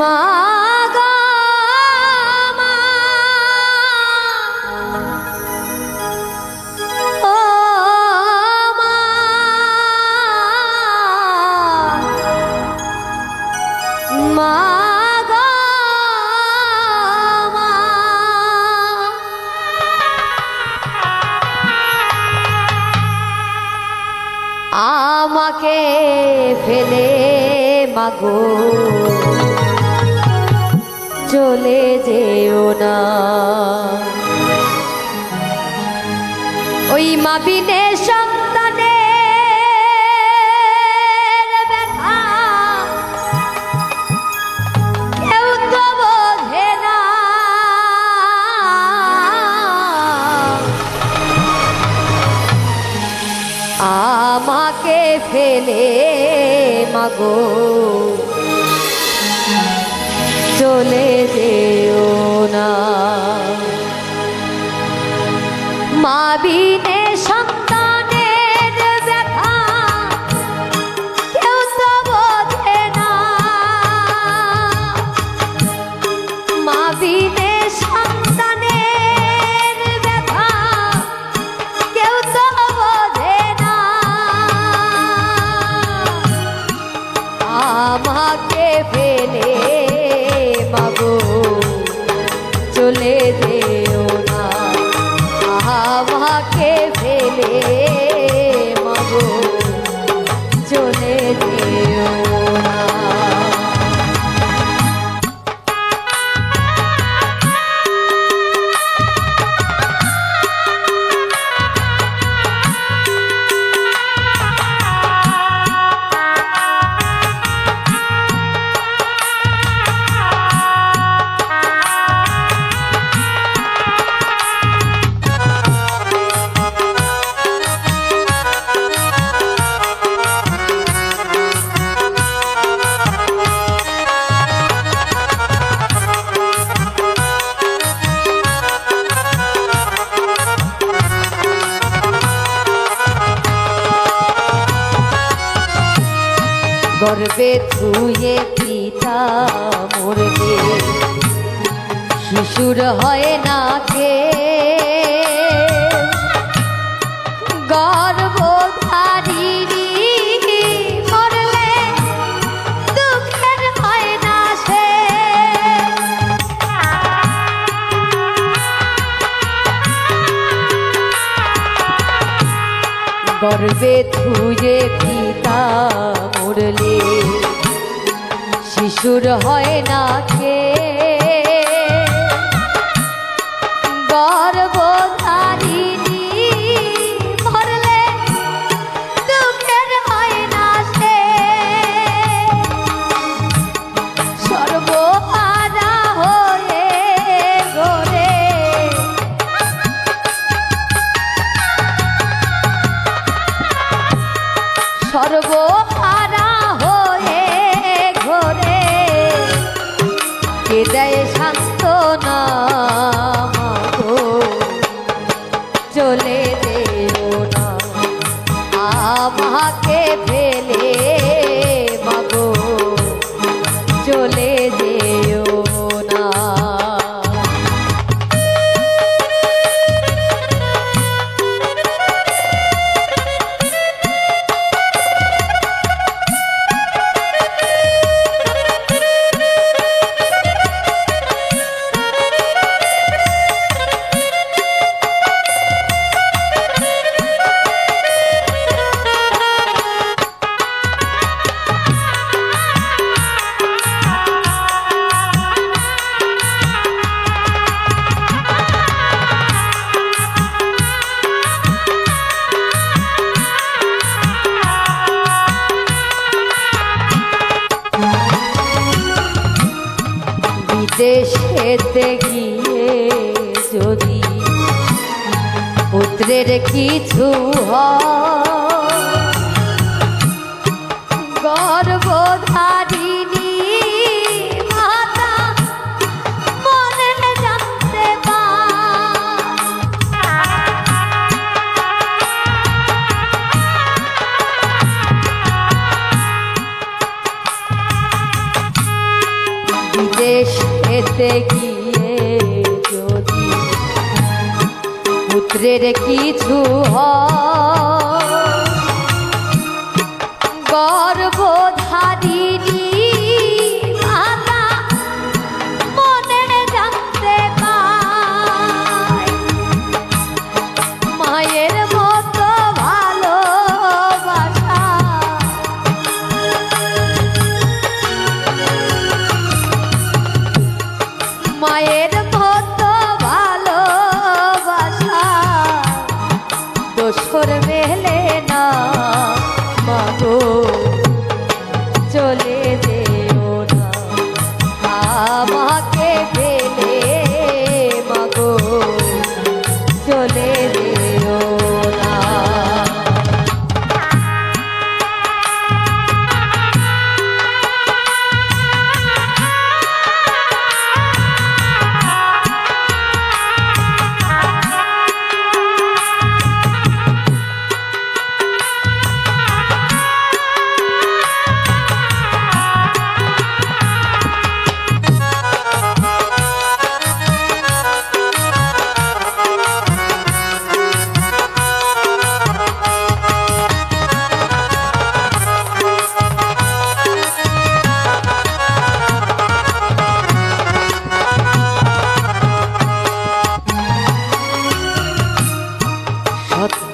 মা মাগো চলে যেও না। ওই মা বিনে সন্তানের ব্যথা কেউ তো বোঝে না। আমাকে ফেলে মাগো চলে যেও না। মা বিনে সন্তানের চলে গর্বে ছুয়ে পিতা মরবে। শিশুর হয় না কে? গর্বে ধুয়ে পিতা মুরলে। শিশুর হয় না কে? গর্ভধারিণী সর্বহারা বিদেশেতে গিয়ে যদি পুত্রের কিছু হয় দেখিয়ে যদি পুত্রের কিছু হয়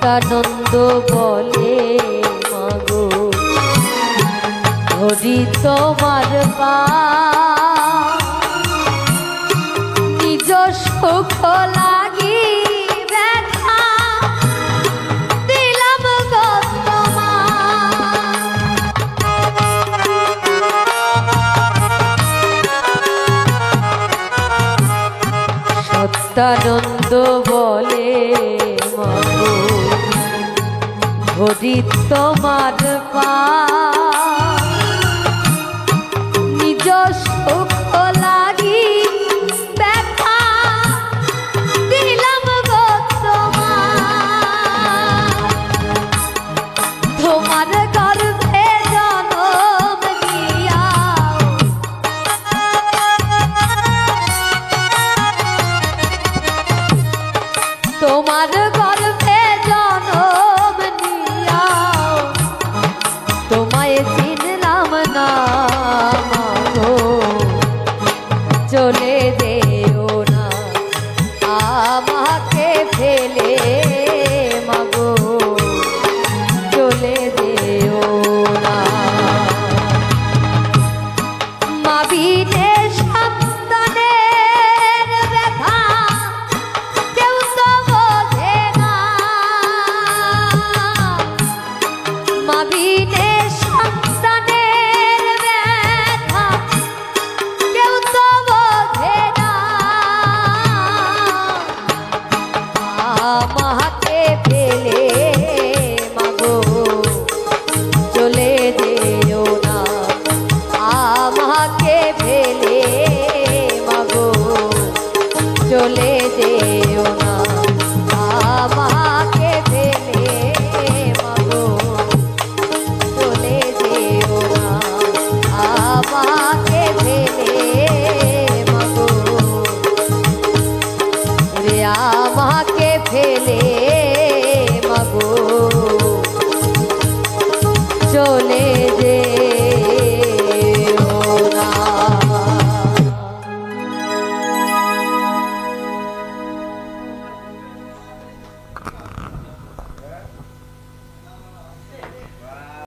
নিত্যানন্দ বলে মাগো হরি তোমার পা। নিজ সুখ লাগি সত্যানন্দ ধরি তোমার পা। নিজ